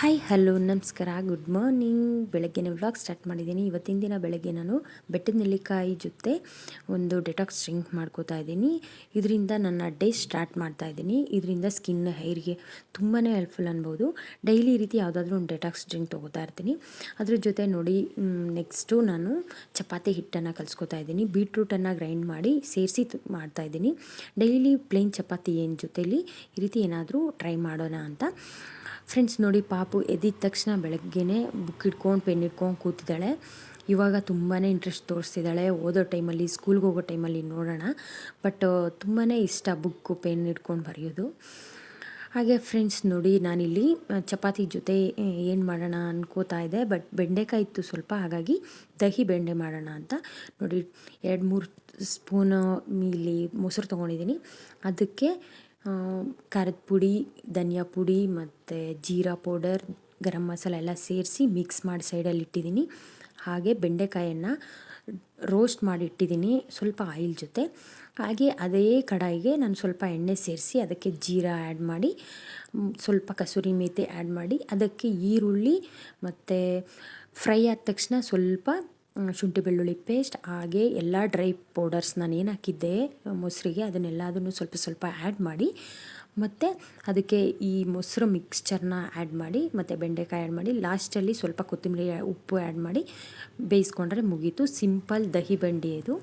Hi hello ನಮಸ್ಕಾರ good morning ಬೆಳಗ್ಗೆನೇ vlog start ಮಾಡಿದ್ದೀನಿ. ಇವತ್ತಿನ ದಿನ ಬೆಳಗ್ಗೆ ನಾನು ಬೆಟ್ಟದ ನೆಲ್ಲಿಕಾಯಿ ಜೊತೆ ಒಂದು ಡೆಟಾಕ್ಸ್ ಡ್ರಿಂಕ್ ಮಾಡ್ಕೋತಾ ಇದ್ದೀನಿ. ಇದರಿಂದ ನನ್ನ ಡೇ ಸ್ಟಾರ್ಟ್ ಮಾಡ್ತಾ ಇದ್ದೀನಿ. ಇದರಿಂದ ಸ್ಕಿನ್ ಹೇರ್ಗೆ ತುಂಬಾ ಹೆಲ್ಪ್ಫುಲ್ ಅನ್ಬೋದು. ಡೈಲಿ ರೀತಿ ಯಾವುದಾದ್ರೂ ಒಂದು ಡೆಟಾಕ್ಸ್ ಡ್ರಿಂಕ್ ತೊಗೋತಾ ಇರ್ತೀನಿ. ಅದ್ರ ಜೊತೆ ನೋಡಿ ನೆಕ್ಸ್ಟು ನಾನು ಚಪಾತಿ ಹಿಟ್ಟನ್ನು ಕಲಿಸ್ಕೊತಾ ಇದ್ದೀನಿ. ಬೀಟ್ರೂಟನ್ನು ಗ್ರೈಂಡ್ ಮಾಡಿ ಸೇರಿಸಿ ಮಾಡ್ತಾ ಇದ್ದೀನಿ. ಡೈಲಿ ಪ್ಲೇನ್ ಚಪಾತಿ ಏನು ಜೊತೇಲಿ ಈ ರೀತಿ ಏನಾದರೂ ಟ್ರೈ ಮಾಡೋಣ ಅಂತ. ಫ್ರೆಂಡ್ಸ್ ನೋಡಿ, ಪಾಪು ಎದ್ದಿದ ತಕ್ಷಣ ಬೆಳಗ್ಗೆನೇ ಬುಕ್ ಇಟ್ಕೊಂಡು ಪೆನ್ ಇಟ್ಕೊಂಡು ಕೂತಿದ್ದಾಳೆ. ಇವಾಗ ತುಂಬಾ ಇಂಟ್ರೆಸ್ಟ್ ತೋರಿಸ್ತಿದ್ದಾಳೆ. ಓದೋ ಟೈಮಲ್ಲಿ ಸ್ಕೂಲ್ಗೆ ಹೋಗೋ ಟೈಮಲ್ಲಿ ನೋಡೋಣ. ಬಟ್ ತುಂಬಾ ಇಷ್ಟ ಬುಕ್ಕು ಪೆನ್ ಇಟ್ಕೊಂಡು ಬರೆಯೋದು. ಹಾಗೆ ಫ್ರೆಂಡ್ಸ್ ನೋಡಿ, ನಾನಿಲ್ಲಿ ಚಪಾತಿ ಜೊತೆ ಏನು ಮಾಡೋಣ ಅನ್ಕೋತಾ ಇದೆ ಬಟ್ ಬೆಂಡೆಕಾಯಿ ಇತ್ತು ಸ್ವಲ್ಪ, ಹಾಗಾಗಿ ದಹಿ ಬೆಂಡೆ ಮಾಡೋಣ ಅಂತ ನೋಡಿ, ಎರಡು ಮೂರು ಸ್ಪೂನು ಇಲ್ಲಿ ಮೊಸರು ತೊಗೊಂಡಿದ್ದೀನಿ. ಅದಕ್ಕೆ ಖಾರದ ಪುಡಿ, ಧನಿಯಾ ಪುಡಿ ಮತ್ತು ಜೀರಾ ಪೌಡರ್, ಗರಂ ಮಸಾಲ ಎಲ್ಲ ಸೇರಿಸಿ ಮಿಕ್ಸ್ ಮಾಡಿ ಸೈಡಲ್ಲಿ ಇಟ್ಟಿದ್ದೀನಿ. ಹಾಗೆ ಬೆಂಡೆಕಾಯನ್ನು ರೋಸ್ಟ್ ಮಾಡಿ ಇಟ್ಟಿದ್ದೀನಿ ಸ್ವಲ್ಪ ಆಯಿಲ್ ಜೊತೆ. ಹಾಗೆ ಅದೇ ಕಡಾಯಿಗೆ ನಾನು ಸ್ವಲ್ಪ ಎಣ್ಣೆ ಸೇರಿಸಿ ಅದಕ್ಕೆ ಜೀರಾ ಆ್ಯಡ್ ಮಾಡಿ ಸ್ವಲ್ಪ ಕಸೂರಿ ಮೇಥಿ ಆ್ಯಡ್ ಮಾಡಿ, ಅದಕ್ಕೆ ಈರುಳ್ಳಿ ಮತ್ತು ಫ್ರೈ ಆದ ತಕ್ಷಣ ಸ್ವಲ್ಪ ಶುಂಠಿ, ಬೆಳ್ಳುಳ್ಳಿ ಪೇಸ್ಟ್ ಹಾಗೆ ಎಲ್ಲ ಡ್ರೈ ಪೌಡರ್ಸ್ ನಾನು ಏನು ಹಾಕಿದ್ದೆ, ಮೊಸರಿಗೆ ಅದನ್ನೆಲ್ಲದನ್ನು ಸ್ವಲ್ಪ ಸ್ವಲ್ಪ ಆ್ಯಡ್ ಮಾಡಿ ಮತ್ತು ಅದಕ್ಕೆ ಈ ಮೊಸರು ಮಿಕ್ಸ್ಚರ್ನ ಆ್ಯಡ್ ಮಾಡಿ, ಮತ್ತು ಬೆಂಡೆಕಾಯಿ ಆ್ಯಡ್ ಮಾಡಿ ಲಾಸ್ಟಲ್ಲಿ ಸ್ವಲ್ಪ ಕೊತ್ತಂಬರಿ ಉಪ್ಪು ಆ್ಯಡ್ ಮಾಡಿ ಬೇಯಿಸ್ಕೊಂಡ್ರೆ ಮುಗೀತು. ಸಿಂಪಲ್ ದಹಿ ಬಂಡಿ ಇದು.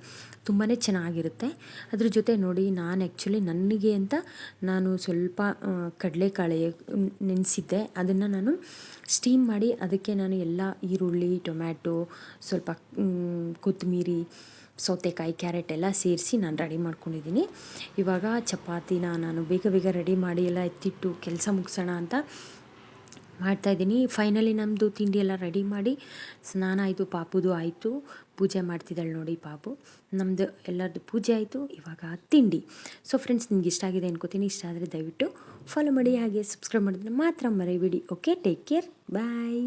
ತುಂಬಾ ಚೆನ್ನಾಗಿರುತ್ತೆ. ಅದ್ರ ಜೊತೆ ನೋಡಿ, ನಾನು ಆ್ಯಕ್ಚುಲಿ ನನಗೆ ಅಂತ ನಾನು ಸ್ವಲ್ಪ ಕಡಲೆಕಾಳು ನೆನೆಸಿದ್ದೆ. ಅದನ್ನು ನಾನು ಸ್ಟೀಮ್ ಮಾಡಿ, ಅದಕ್ಕೆ ನಾನು ಎಲ್ಲ ಈರುಳ್ಳಿ ಟೊಮ್ಯಾಟೊ ಸ್ವಲ್ಪ ಕೊತ್ತಂಬರಿ ಸೌತೆಕಾಯಿ, ಕ್ಯಾರೆಟ್ ಎಲ್ಲ ಸೇರಿಸಿ ನಾನು ರೆಡಿ ಮಾಡ್ಕೊಂಡಿದ್ದೀನಿ. ಇವಾಗ ಚಪಾತಿನ ನಾನು ಬೇಗ ಬೇಗ ರೆಡಿ ಮಾಡಿ ಎಲ್ಲ ಎತ್ತಿಟ್ಟು ಕೆಲಸ ಮುಗಿಸೋಣ ಅಂತ ಮಾಡ್ತಾಯಿದ್ದೀನಿ ಫೈನಲಿ ನಮ್ಮದು ತಿಂಡಿ ಎಲ್ಲ ರೆಡಿ ಮಾಡಿ ಸ್ನಾನ ಆಯಿತು, ಪಾಪುದು ಆಯಿತು. ಪೂಜೆ ಮಾಡ್ತಿದ್ದಾಳೆ ನೋಡಿ ಪಾಪು. ನಮ್ಮದು ಎಲ್ಲರದ್ದು ಪೂಜೆ ಆಯಿತು, ಇವಾಗ ತಿಂಡಿ. ಸೊ ಫ್ರೆಂಡ್ಸ್ ನಿಮ್ಗೆ ಇಷ್ಟ ಆಗಿದೆ ಅನ್ಕೋತೀನಿ. ಇಷ್ಟ ಆದರೆ ದಯವಿಟ್ಟು ಫಾಲೋ ಮಾಡಿ, ಹಾಗೆ ಸಬ್ಸ್ಕ್ರೈಬ್ ಮಾಡಿದ್ರೆ ಮಾತ್ರ ಮರೆಯಬೇಡಿ ಓಕೆ ಟೇಕ್ ಕೇರ್ ಬಾಯ್